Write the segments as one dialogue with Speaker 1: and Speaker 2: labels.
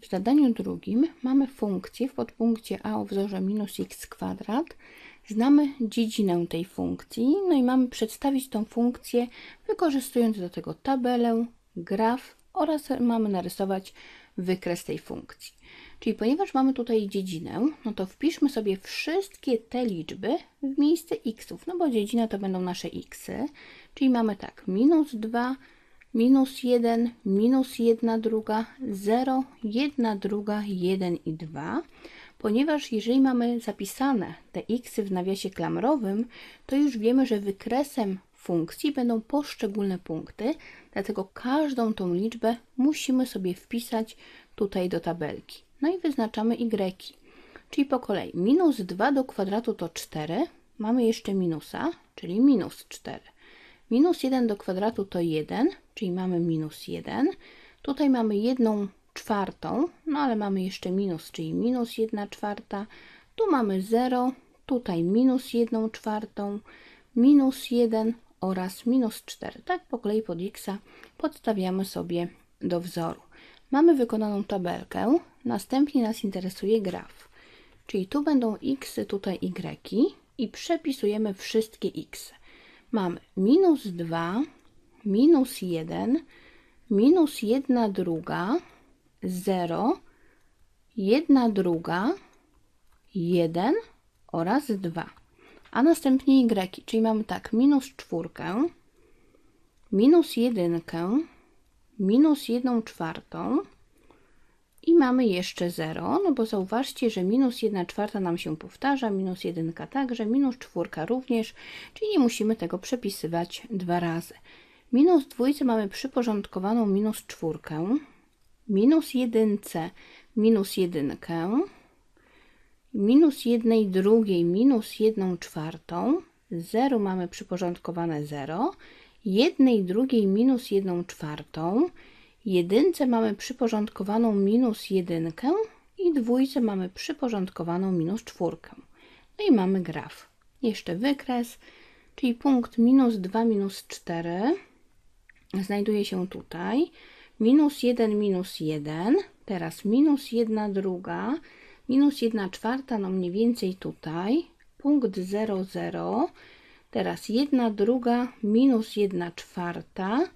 Speaker 1: W zadaniu drugim mamy funkcję w podpunkcie a o wzorze minus x kwadrat. Znamy dziedzinę tej funkcji, no i mamy przedstawić tą funkcję wykorzystując do tego tabelę, graf oraz mamy narysować wykres tej funkcji. Czyli ponieważ mamy tutaj dziedzinę, no to wpiszmy sobie wszystkie te liczby w miejsce xów, no bo dziedzina to będą nasze xy. Czyli mamy tak, minus 2, minus 1, minus 1 druga, 0, 1 druga, 1 i 2. Ponieważ jeżeli mamy zapisane te xy w nawiasie klamrowym, to już wiemy, że wykresem funkcji będą poszczególne punkty, dlatego każdą tą liczbę musimy sobie wpisać tutaj do tabelki. No i wyznaczamy y. Czyli po kolei minus 2 do kwadratu to 4, mamy jeszcze minusa, czyli minus 4. Minus 1 do kwadratu to 1, czyli mamy minus 1. Tutaj mamy 1 czwartą, no ale mamy jeszcze minus, czyli minus 1 czwarta. Tu mamy 0, tutaj minus 1 czwartą, minus 1 oraz minus 4. Tak po kolei pod x podstawiamy sobie do wzoru. Mamy wykonaną tabelkę, następnie nas interesuje graf. Czyli tu będą x, tutaj y i przepisujemy wszystkie x. Mamy minus 2, minus 1, minus 1 druga, 0, 1 druga, 1 oraz 2. A następnie y, czyli mamy tak, minus czwórkę, minus jedynkę, minus jedną czwartą i mamy jeszcze 0, no bo zauważcie, że minus 1 czwarta nam się powtarza, minus jedynka także, minus czwórka również, czyli nie musimy tego przepisywać dwa razy. Minus dwójce mamy przyporządkowaną minus czwórkę, minus jedynce minus jedynkę, minus jednej drugiej minus jedną czwartą, 0 mamy przyporządkowane 0, jednej drugiej minus jedną czwartą, jedynce mamy przyporządkowaną minus jedynkę i dwójce mamy przyporządkowaną minus czwórkę. No i mamy graf. Jeszcze wykres, czyli punkt minus 2, minus 4 znajduje się tutaj. Minus 1, minus 1, teraz minus 1 druga, minus 1 czwarta, no mniej więcej tutaj, punkt 0, 0, teraz 1 druga, minus 1 czwarta,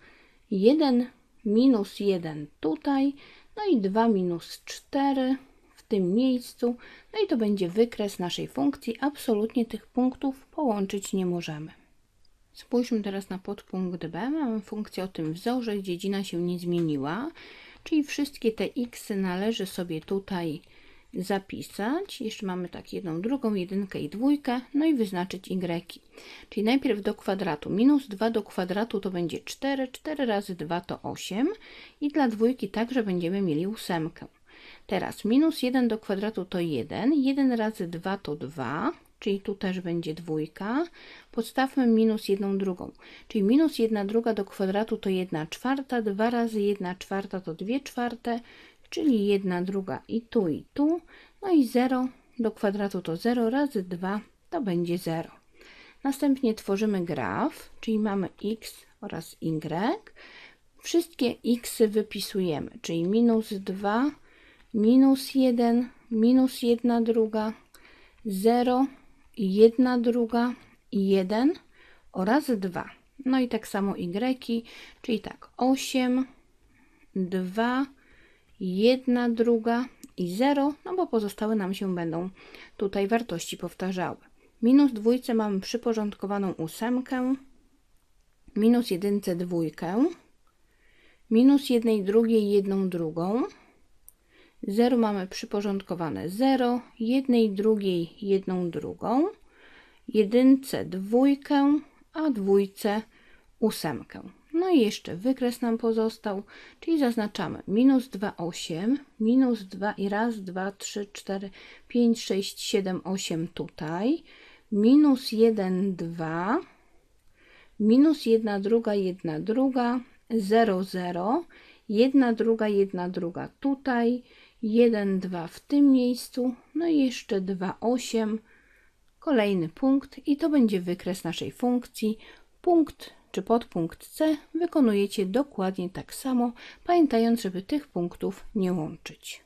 Speaker 1: 1 minus 1 tutaj, no i 2 minus 4 w tym miejscu, no i to będzie wykres naszej funkcji, absolutnie tych punktów połączyć nie możemy. Spójrzmy teraz na podpunkt B. Mamy funkcję o tym wzorze, dziedzina się nie zmieniła, czyli wszystkie te x należy sobie tutaj zapisać. Jeszcze mamy tak jedną, drugą, jedynkę i dwójkę, no i wyznaczyć y. Czyli najpierw do kwadratu. Minus 2 do kwadratu to będzie 4, 4 razy 2 to 8 i dla dwójki także będziemy mieli ósemkę. Teraz minus 1 do kwadratu to 1, 1 razy 2 to 2, czyli tu też będzie dwójka. Podstawmy minus jedną drugą, czyli minus jedna druga do kwadratu to 1 czwarta, 2 razy 1 czwarta to 2 czwarte, czyli 1 druga i tu i tu, no i 0 do kwadratu to 0 razy 2 to będzie 0. Następnie tworzymy graf, czyli mamy x oraz y. Wszystkie x wypisujemy, czyli minus 2, minus 1, minus 1 druga, 0, 1 druga, 1 oraz 2. No i tak samo y, czyli tak 8, 2, 1 druga i 0, no bo pozostałe nam się będą tutaj wartości powtarzały. Minus dwójce mamy przyporządkowaną ósemkę, minus jedynce dwójkę, minus jednej drugiej jedną drugą, 0 mamy przyporządkowane 0, jednej drugiej jedną drugą, jedynce dwójkę, a dwójce ósemkę. No i jeszcze wykres nam pozostał, czyli zaznaczamy. Minus 2, 8, minus 2 i raz, 2, 3, 4, 5, 6, 7, 8 tutaj, minus 1, 2, minus 1 druga, 1 druga, 0, 0, 1 druga, 1 druga tutaj, 1, 2 w tym miejscu, no i jeszcze 2, 8, kolejny punkt i to będzie wykres naszej funkcji. Punkt czy podpunkt C wykonujecie dokładnie tak samo, pamiętając, żeby tych punktów nie łączyć.